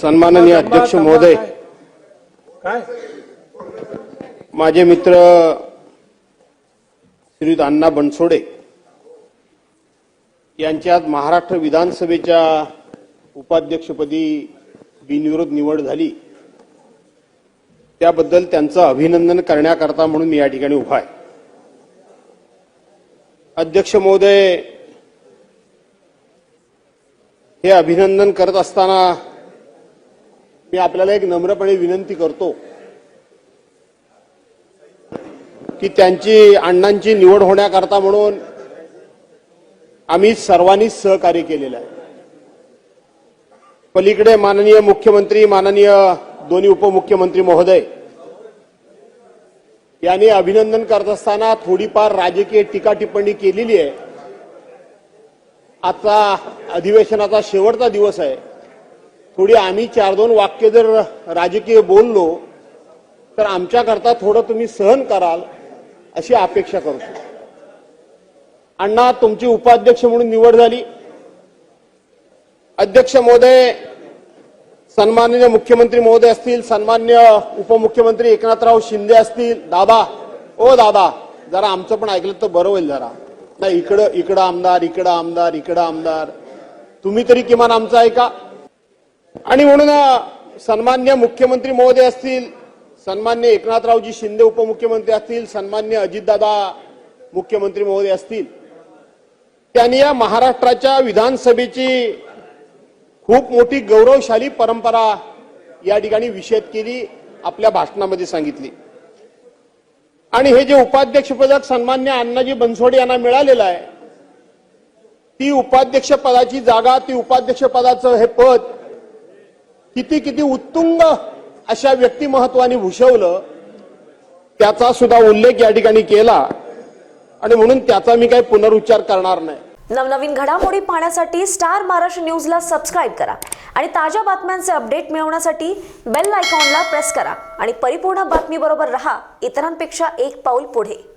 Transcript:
सन्माननीय अध्यक्ष महोदय. काय? माझे मित्र श्रीयुत अण्णा बनसोडे यांची आज महाराष्ट्र विधानसभेच्या उपाध्यक्षपदी बिनविरोध निवड झाली. त्याबद्दल त्यांचं अभिनंदन करण्याकरता म्हणून मी या ठिकाणी उभा आहे. अध्यक्ष महोदय हे अभिनंदन करत असताना मी आपल्याला एक नम्रपणे विनंती करतो की त्यांची अण्णांची निवड होण्याकरता म्हणून आम्ही सर्वांनी सहकार्य केलेलं आहे. पलीकडे माननीय मुख्यमंत्री माननीय दोन्ही उपमुख्यमंत्री महोदय यांनी अभिनंदन करत असताना थोडीफार राजकीय टीका टिप्पणी केलेली आहे. आता अधिवेशनाचा शेवटचा दिवस आहे. थोडी आम्ही चार दोन वाक्य जर राजकीय बोललो तर आमच्याकरता थोडं तुम्ही सहन कराल अशी अपेक्षा करतो अण्णा तुमची उपाध्यक्ष म्हणून निवड झाली. अध्यक्ष महोदय सन्माननीय मुख्यमंत्री महोदय असतील सन्मान्य उपमुख्यमंत्री एकनाथराव शिंदे असतील. दादा ओ दादा जरा आमचं पण ऐकलं तर बरं होईल जरा. नाही इकडं इकडं आमदार इकडं आमदार इकडं आमदार. तुम्ही तरी किमान आमचं ऐका. आणि म्हणून सन्मान्य मुख्यमंत्री महोदय असतील सन्मान्य एकनाथरावजी शिंदे उपमुख्यमंत्री असतील सन्मान्य अजितदादा मुख्यमंत्री महोदय असतील त्यांनी या महाराष्ट्राच्या विधानसभेची खूप मोठी गौरवशाली परंपरा या ठिकाणी विषद केली आपल्या भाषणामध्ये सांगितली. आणि हे जे उपाध्यक्षपदक सन्मान्य अण्णाजी बनसोडे यांना मिळालेलं आहे ती उपाध्यक्षपदाची जागा ती उपाध्यक्षपदाचं हे पद किती किती उत्तुंग अशा व्यक्तिमत्वाने भूषवलं त्याचा सुद्धा उल्लेख या ठिकाणी केला. आणि म्हणून त्याचा मी काही पुनरुच्चार करणार नाही. नवनवीन घडामोडी पाहण्यासाठी स्टार महाराष्ट्र न्यूजला सबस्क्राईब करा आणि ताज्या बातम्यांचे अपडेट मिळवण्यासाठी बेल आयकॉनला प्रेस करा. आणि परिपूर्ण बातमीबरोबर रहा इतरांपेक्षा एक पाऊल पुढे.